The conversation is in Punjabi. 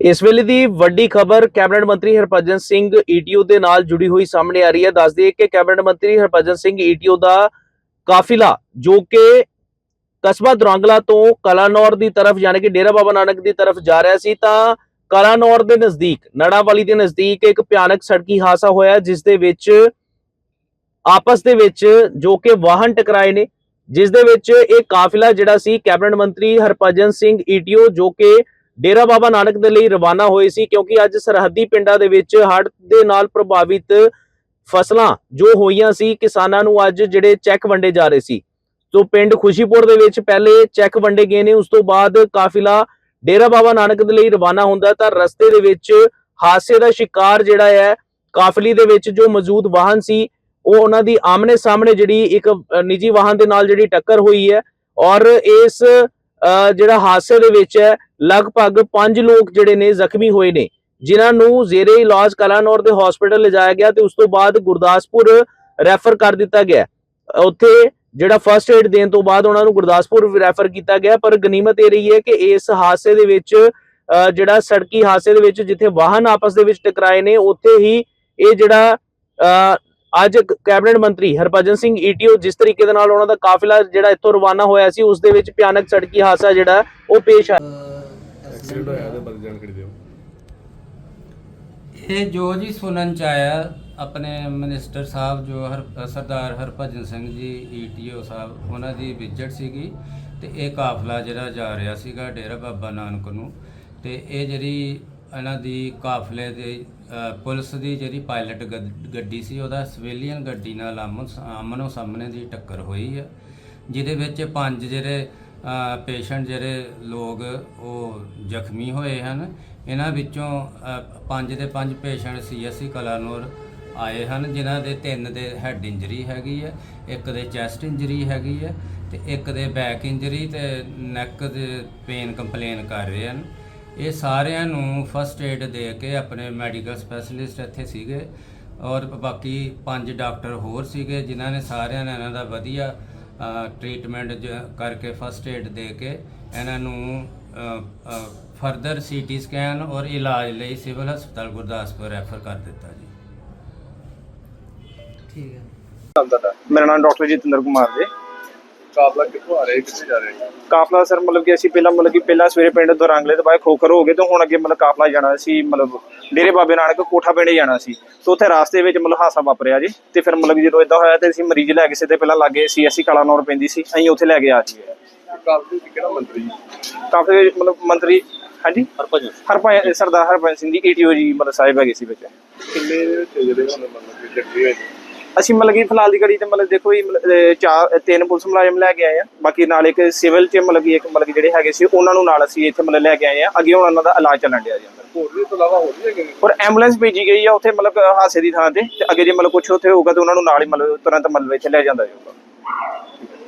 ਇਸ ਵੇਲੇ ਦੀ ਵੱਡੀ ਖਬਰ ਕੈਬਨਿਟ ਮੰਤਰੀ ਹਰਭਜਨ ਸਿੰਘ ਈਟੀਓ ਦੇ ਨਾਲ ਜੁੜੀ ਹੋਈ ਸਾਹਮਣੇ ਆ ਰਹੀ ਹੈ। ਦੱਸ ਦਈਏ ਕਿ ਕੈਬਨਿਟ ਮੰਤਰੀ ਹਰਭਜਨ ਸਿੰਘ ਈਟੀਓ ਦਾ ਕਾਫਿਲਾ, ਜੋ ਕਿ ਕਸਬਾ ਦਰੰਗਲਾ ਤੋਂ ਕਲਾਨੌਰ ਦੀ ਤਰਫ, ਯਾਨੀ ਕਿ ਡੇਰਾ ਬਾਬਾ ਨਾਨਕ ਦੀ ਤਰਫ ਜਾ ਰਿਹਾ ਸੀ, ਤਾਂ ਕਲਾਨੌਰ ਦੇ ਨਜ਼ਦੀਕ, ਨੜਾਵਾਲੀ ਦੇ ਨਜ਼ਦੀਕ ਇੱਕ ਭਿਆਨਕ ਸੜਕੀ ਹਾਦਸਾ ਹੋਇਆ, ਜਿਸ ਦੇ ਵਿੱਚ ਆਪਸ ਦੇ ਵਿੱਚ ਜੋ ਕਿ ਵਾਹਨ ਟਕਰਾਏ ਨੇ, ਜਿਸ ਦੇ ਵਿੱਚ ਇਹ ਕਾਫਿਲਾ ਜਿਹੜਾ ਸੀ, ਕੈਬਨਿਟ ਮੰਤਰੀ ਹਰਭਜਨ ਸਿੰਘ ਈਟੀਓ ਜੋ ਕਿ ਡੇਰਾ ਬਾਬਾ ਨਾਨਕ ਦੇ ਲਈ ਰਵਾਨਾ ਹੋਏ ਸੀ ਕਿਉਂਕਿ ਅੱਜ ਸਰਹੱਦੀ ਪਿੰਡਾਂ ਦੇ ਵਿੱਚ ਹੜ੍ਹ ਦੇ ਨਾਲ ਪ੍ਰਭਾਵਿਤ ਫਸਲਾਂ ਜੋ ਹੋਈਆਂ ਸੀ, ਕਿਸਾਨਾਂ ਨੂੰ ਅੱਜ ਜਿਹੜੇ ਚੈੱਕ ਵੰਡੇ ਜਾ ਰਹੇ ਸੀ। ਸੋ ਪਿੰਡ ਖੁਸ਼ੀਪੁਰ ਦੇ ਵਿੱਚ ਪਹਿਲੇ ਚੈੱਕ ਵੰਡੇ ਗਏ ਨੇ, ਉਸ ਤੋਂ ਬਾਅਦ ਕਾਫਿਲਾ ਡੇਰਾ ਬਾਬਾ ਨਾਨਕ ਦੇ ਲਈ ਰਵਾਨਾ ਹੁੰਦਾ, ਤਾਂ ਰਸਤੇ ਦੇ ਵਿੱਚ ਹਾਦਸੇ ਦਾ ਸ਼ਿਕਾਰ ਜਿਹੜਾ ਹੈ, ਕਾਫਲੀ ਦੇ ਵਿੱਚ ਜੋ ਮੌਜੂਦ ਵਾਹਨ ਸੀ, ਉਹ ਉਹਨਾਂ ਦੀ ਆਮਨੇ ਸਾਹਮਣੇ ਜਿਹੜੀ ਇੱਕ ਨਿੱਜੀ ਵਾਹਨ ਦੇ ਨਾਲ ਜਿਹੜੀ ਟੱਕਰ ਹੋਈ ਹੈ ਔਰ ਇਸ ਜਿਹੜਾ ਹਾਦਸੇ ਦੇ ਵਿੱਚ ਹੈ ਲਗਭਗ 5 ਲੋਕ ਜਿਹੜੇ ਨੇ ਜ਼ਖਮੀ ਹੋਏ ਨੇ ਜਿਨ੍ਹਾਂ ਨੂੰ ਜ਼ੇਰੇ ਇਲਾਜ ਕਲਾਨੌਰ ਦੇ ਹਸਪੀਟਲ ਲਿਜਾਇਆ ਗਿਆ ਤੇ ਉਸ ਤੋਂ ਬਾਅਦ ਗੁਰਦਾਸਪੁਰ ਰੈਫਰ ਕਰ ਦਿੱਤਾ ਗਿਆ। ਉੱਥੇ ਜਿਹੜਾ ਫਰਸਟ ਏਡ ਦੇਣ ਤੋਂ ਬਾਅਦ ਉਹਨਾਂ ਨੂੰ ਗੁਰਦਾਸਪੁਰ ਰੈਫਰ ਕੀਤਾ ਗਿਆ ਪਰ ਗਨੀਮਤ ਇਹ ਰਹੀ ਹੈ ਕਿ ਇਸ ਹਾਦਸੇ ਦੇ ਵਿੱਚ ਅ, ਜਿਹੜਾ ਸੜਕੀ ਹਾਦਸੇ ਦੇ ਵਿੱਚ ਜਿੱਥੇ ਵਾਹਨ ਆਪਸ ਦੇ ਵਿੱਚ ਟਕਰਾਏ ਨੇ ਉੱਥੇ ਹੀ ਇਹ ਜਿਹੜਾ ਅ, ਅੱਜ ਕੈਬਨਿਟ ਮੰਤਰੀ ਹਰਭਜਨ ਸਿੰਘ ਈਟੀਓ ਜਿਸ ਤਰੀਕੇ ਦੇ ਨਾਲ ਉਹਨਾਂ ਦਾ ਕਾਫਿਲਾ ਜਿਹੜਾ ਇੱਥੋਂ ਰਵਾਨਾ ਹੋਇਆ ਸੀ ਉਸ ਦੇ ਵਿੱਚ ਭਿਆਨਕ ਸੜਕੀ ਹਾਦਸਾ ਜਿਹੜਾ ਉਹ ਪੇਸ਼ ਆਇਆ ਐਕਸੀਡੈਂਟ ਹੋਇਆ ਤੇ ਬਾਰੇ ਜਾਣਕਾਰੀ ਦਿਓ। ਇਹ ਜੋ ਜੀ ਸੁਣਨ ਚ ਆਇਆ ਆਪਣੇ ਮਿਨਿਸਟਰ ਸਾਹਿਬ ਜੋ ਹਰ ਸਰਦਾਰ ਹਰਭਜਨ ਸਿੰਘ ਜੀ ਈਟੀਓ ਸਾਹਿਬ ਉਹਨਾਂ ਦੀ ਵਿਜ਼ਿਟ ਸੀਗੀ ਤੇ ਇਹ ਕਾਫਲਾ ਜਿਹੜਾ ਜਾ ਰਿਹਾ ਸੀਗਾ ਡੇਰਾ ਬਾਬਾ ਨਾਨਕ ਨੂੰ ਤੇ ਇਹ ਜਿਹੜੀ ਇਹਨਾਂ ਦੀ ਕਾਫਲੇ ਦੇ ਪੁਲਿਸ ਦੀ ਜਿਹੜੀ ਪਾਇਲਟ ਗੱਡ- ਗੱਡੀ ਸੀ, ਉਹਦਾ ਸਿਵਿਲੀਅਨ ਗੱਡੀ ਨਾਲ ਆਮੋ ਆਮਨੋ ਸਾਹਮਣੇ ਦੀ ਟੱਕਰ ਹੋਈ ਹੈ ਜਿਹਦੇ ਵਿੱਚ ਪੰਜ ਜਿਹੜੇ ਪੇਸ਼ੈਂਟ ਜਿਹੜੇ ਲੋਕ ਉਹ ਜ਼ਖਮੀ ਹੋਏ ਹਨ। ਇਹਨਾਂ ਵਿੱਚੋਂ ਪੰਜ ਦੇ ਪੰਜ ਪੇਸ਼ੈਂਟ ਸੀਐਸਸੀ ਕਲਾਨੌਰ ਆਏ ਹਨ, ਜਿਨ੍ਹਾਂ ਦੇ ਤਿੰਨ ਦੇ ਹੈਡ ਇੰਜਰੀ ਹੈਗੀ ਹੈ ਇੱਕ ਦੇ ਚੈਸਟ ਇੰਜਰੀ ਹੈਗੀ ਹੈ ਤੇ ਇੱਕ ਦੇ ਬੈਕ ਇੰਜਰੀ ਤੇ ਨੈਕ ਦੇ ਪੇਨ ਕੰਪਲੇਨ ਕਰ ਰਹੇ ਹਨ। ਇਹ ਸਾਰਿਆਂ ਨੂੰ ਫਸਟ ਏਡ ਦੇ ਕੇ ਆਪਣੇ ਮੈਡੀਕਲ ਸਪੈਸ਼ਲਿਸਟ ਇੱਥੇ ਸੀਗੇ ਔਰ ਬਾਕੀ ਪੰਜ ਡਾਕਟਰ ਹੋਰ ਸੀਗੇ ਜਿਨ੍ਹਾਂ ਨੇ ਸਾਰਿਆਂ ਨੇ ਇਹਨਾਂ ਦਾ ਵਧੀਆ ਟ੍ਰੀਟਮੈਂਟ ਕਰਕੇ ਫਸਟ ਏਡ ਦੇ ਕੇ ਇਹਨਾਂ ਨੂੰ ਫਰਦਰ ਸੀਟੀ ਸਕੈਨ ਔਰ ਇਲਾਜ ਲਈ ਸਿਵਲ ਹਸਪਤਾਲ ਗੁਰਦਾਸਪੁਰ ਰੈਫਰ ਕਰ ਦਿੱਤਾ ਜੀ। ਠੀਕ ਹੈ। ਮੇਰਾ ਨਾਮ ਡਾਕਟਰ ਜਤਿੰਦਰ ਕੁਮਾਰ ਜੀ। ਕਾਫਲਾ ਕਿੱਥੋਂ ਆ ਰਿਹਾ ਕਿੱਥੇ ਜਾ ਰਿਹਾ ਕਾਫਲਾ ਸਰ ਮਤਲਬ ਕਿ ਅਸੀਂ ਪਹਿਲਾਂ ਮਤਲਬ ਕਿ ਪਹਿਲਾਂ ਸਵੇਰੇ ਪਿੰਡ ਦੁਰਾਂਗਲੇ ਤੋਂ ਬਾਅਦ ਖੋਖਰ ਹੋ ਗਏ ਤੇ ਹੁਣ ਅੱਗੇ ਮਤਲਬ ਕਾਫਲਾ ਜਾਣਾ ਸੀ ਮਤਲਬ ਡੇਰੇ ਬਾਬੇ ਨਾਨਕ ਕੋਠਾ ਪਿੰਡ ਜਾਣਾ ਸੀ। ਤੇ ਉੱਥੇ ਰਾਸਤੇ ਵਿੱਚ ਮਤਲਬ ਹਾਸਾ ਵਾਪਰਿਆ ਜੀ ਤੇ ਫਿਰ ਮਤਲਬ ਜਦੋਂ ਇਦਾਂ ਹੋਇਆ ਤੇ ਅਸੀਂ ਮਰੀਜ਼ ਲੈ ਕੇ ਸਿੱਧੇ ਪਹਿਲਾਂ ਲੱਗੇ ਸੀ ਅਸੀਂ ਕਾਲਾਨੌਰ ਪੈਂਦੀ ਸੀ ਅਸੀਂ ਉੱਥੇ ਲੈ ਕੇ ਆ ਜੀ ਕਾਫਲੇ ਚ ਕਿਹੜਾ ਮੰਤਰੀ ਕਾਫੀ ਮਤਲਬ ਮੰਤਰੀ ਹਾਂਜੀ? ਹਰਭਜਨ ਹਰਭਜਨ ਸਰਦਾਰ ਹਰਭਜਨ ਸਿੰਘ ਜੀ ਈਟੀਓ ਜੀ ਮਤਲਬ ਸਾਹਿਬ ਹੈਗੇ ਸੀ ਵਿੱਚ। ਕਿੰਨੇ ਦੇ ਵਿੱਚ ਜਿਹੜੇ ਹੁਣ ਮਤਲਬ ਕਿ ਜੱਟੀ ਹੋਏ? ਅਸੀਂ ਮਤਲਬ ਕਿ ਫਿਲਹਾਲ ਦੀ ਘੜੀ ਤੇ ਮਤਲਬ ਦੇਖੋ ਜੀ ਮਤਲਬ, ਚਾਰ ਤਿੰਨ ਪੁਲਿਸ ਮੁਲਾਜ਼ਮ ਲੈ ਕੇ ਆਏ ਆ। ਬਾਕੀ ਨਾਲ ਇੱਕ ਸਿਵਲ ਚ ਮਤਲਬ ਕਿ ਇੱਕ ਮਤਲਬ ਕਿ ਜਿਹੜੇ ਹੈਗੇ ਸੀ ਉਹਨਾਂ ਨੂੰ ਨਾਲ ਅਸੀਂ ਇੱਥੇ ਮਤਲਬ ਲੈ ਕੇ ਆਏ ਆ। ਅੱਗੇ ਹੁਣ ਉਹਨਾਂ ਦਾ ਇਲਾਜ ਚੱਲਣ ਡਿਆ ਜੀ ਹੋਰ ਵੀ ਤੋਂ ਇਲਾਵਾ ਹੋਰ ਵੀ ਹੈਗੇ ਨੇ? ਔਰ ਐਂਬੂਲੈਂਸ ਭੇਜੀ ਗਈ ਆ ਉੱਥੇ ਮਤਲਬ ਕਿ ਹਾਦਸੇ ਦੀ ਥਾਂ ਤੇ। ਤੇ ਅੱਗੇ ਜੇ ਮਤਲਬ ਕੁਝ ਉੱਥੇ ਹੋਊਗਾ ਤੇ ਉਹਨਾਂ ਨੂੰ ਨਾਲ ਹੀ ਮਤਲਬ ਤੁਰੰਤ ਮਤਲਬ ਇੱਥੇ ਲੈ ਜਾਂਦਾ ਜਾਊਗਾ।